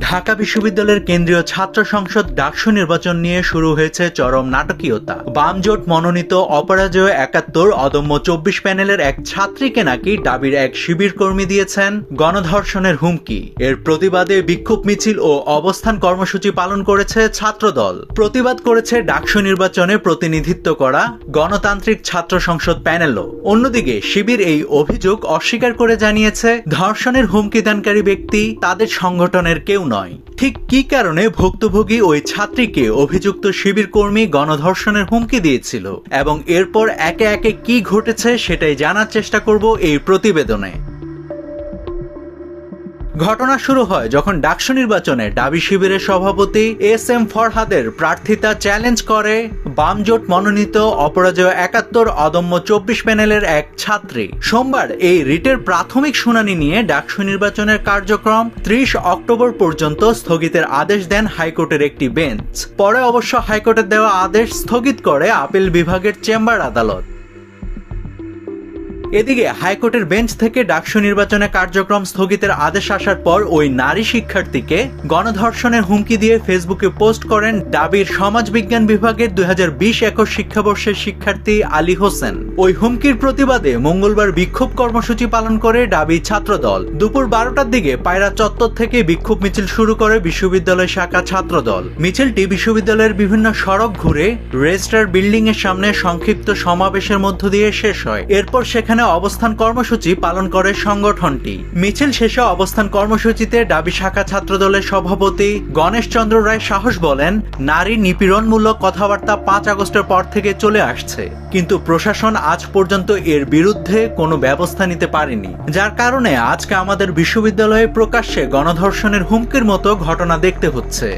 ঢাকা বিশ্ববিদ্যালয়ের কেন্দ্রীয় ছাত্র সংসদ ডাকসু নির্বাচন নিয়ে শুরু হয়েছে চরম নাটকীয়তা। বাম জোট মনোনীত অপরাজয় একাত্তর অদম্য চব্বিশ প্যানেলের এক ছাত্রীকে নাকি ডাবির এক শিবির কর্মী দিয়েছেন। গণধর্ষণের হুমকি। এর প্রতিবাদে বিক্ষোভ মিছিল ও অবস্থান কর্মসূচি পালন করেছে ছাত্রদল। প্রতিবাদ করেছে ডাকসু নির্বাচনে প্রতিনিধিত্ব করা গণতান্ত্রিক ছাত্র সংসদ প্যানেলও। অন্যদিকে শিবির এই অভিযোগ অস্বীকার করে জানিয়েছে ধর্ষণের হুমকি দানকারী ব্যক্তি তাদের সংগঠনের কেউ নয়। ঠিক কি কারণে ভুক্তভোগী ওই ছাত্রীকে অভিযুক্ত শিবির কর্মী গণধর্ষণের হুমকি দিয়েছিল এবং এরপর একে একে কি ঘটেছে সেটাই জানার চেষ্টা করব এই প্রতিবেদনে। ঘটনা শুরু হয় যখন ডাকসু নির্বাচনে ডাবি শিবিরের সভাপতি এস এম ফরহাদের প্রার্থিতা চ্যালেঞ্জ করে বামজোট মনোনীত অপরাজয় একাত্তর অদম্য চব্বিশ প্যানেলের এক ছাত্রী। সোমবার এই রিটের প্রাথমিক শুনানি নিয়ে ডাকসু নির্বাচনের কার্যক্রম ত্রিশ অক্টোবর পর্যন্ত স্থগিতের আদেশ দেন হাইকোর্টের একটি বেঞ্চ। পরে অবশ্য হাইকোর্টের দেওয়া আদেশ স্থগিত করে আপিল বিভাগের চেম্বার আদালত। এদিকে হাইকোর্টের বেঞ্চ থেকে ডাকসু নির্বাচনে কার্যক্রম স্থগিতের আদেশ আসার পর ওই নারী শিক্ষার্থীকে গণধর্ষণের হুমকি দিয়ে ফেসবুকে পোস্ট করেন ডাবির সমাজবিজ্ঞান বিভাগের দুই হাজার বিশ একর শিক্ষাবর্ষের শিক্ষার্থী আলী হোসেন। ওই হুমকির প্রতিবাদে মঙ্গলবার বিক্ষোভ কর্মসূচি পালন করে ডাবি ছাত্রদল। দুপুর বারোটার দিকে পায়রা চত্বর থেকে বিক্ষোভ মিছিল শুরু করে বিশ্ববিদ্যালয় শাখা ছাত্রদল। মিছিলটি বিশ্ববিদ্যালয়ের বিভিন্ন সড়ক ঘুরে রেজিস্ট্রার বিল্ডিং এর সামনে সংক্ষিপ্ত সমাবেশের মধ্য দিয়ে শেষ হয়। এরপর সেখানে অবস্থান কর্মসূচি পালন করে সংগঠনটি। মিছিল শেষে অবস্থান কর্মসূচিতে ডাবি শাখা ছাত্রদলের সভাপতি গণেশ চন্দ্র রায় সাহস বলেন, নারী নিপীড়নমূলক কথাবার্তা পাঁচ আগস্টের পর থেকে চলে আসছে। কিন্তু প্রশাসন আজ পর্যন্ত এর বিরুদ্ধে কোনো ব্যবস্থা নিতে পারেনি। যার কারণে আজকে আমাদের বিশ্ববিদ্যালয়ে প্রকাশ্যে গণধর্ষণের হুমকির মতো ঘটনা দেখতে হচ্ছে।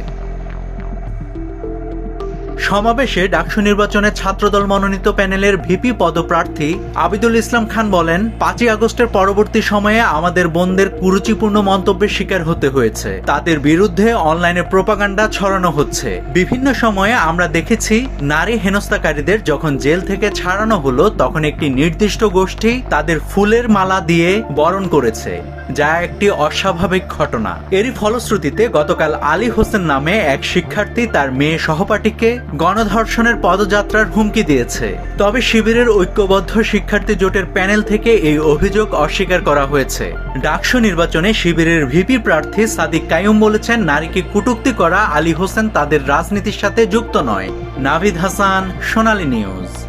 সমাবেশে ডাকসু নির্বাচনে ছাত্রদল মনোনীত প্যানেলের ভিপি পদপ্রার্থী আবিদুল ইসলাম খান বলেন, পাঁচই আগস্টের পরবর্তী সময়ে আমাদের বোনদের কুরুচিপূর্ণ মন্তব্যের শিকার হতে হয়েছে। তাদের বিরুদ্ধে অনলাইনে প্রোপাগান্ডা ছড়ানো হচ্ছে। বিভিন্ন সময়ে আমরা দেখেছি, নারী হেনস্থাকারীদের যখন জেল থেকে ছাড়ানো হলো, তখন একটি নির্দিষ্ট গোষ্ঠী তাদের ফুলের মালা দিয়ে বরণ করেছে, যা একটি অস্বাভাবিক ঘটনা। এরই ফলশ্রুতিতে গতকাল আলী হোসেন নামে এক শিক্ষার্থী তার মেয়ে সহপাঠীকে গণধর্ষণের পদযাত্রার হুমকি দিয়েছে। তবে শিবিরের ঐক্যবদ্ধ শিক্ষার্থী জোটের প্যানেল থেকে এই অভিযোগ অস্বীকার করা হয়েছে। ডাকসু নির্বাচনে শিবিরের ভিপি প্রার্থী সাদিক কায়ুম বলেছেন, নারীকে কুটুক্তি করা আলী হোসেন তাদের রাজনীতির সাথে যুক্ত নয়। নাভিদ হাসান, সোনালী নিউজ।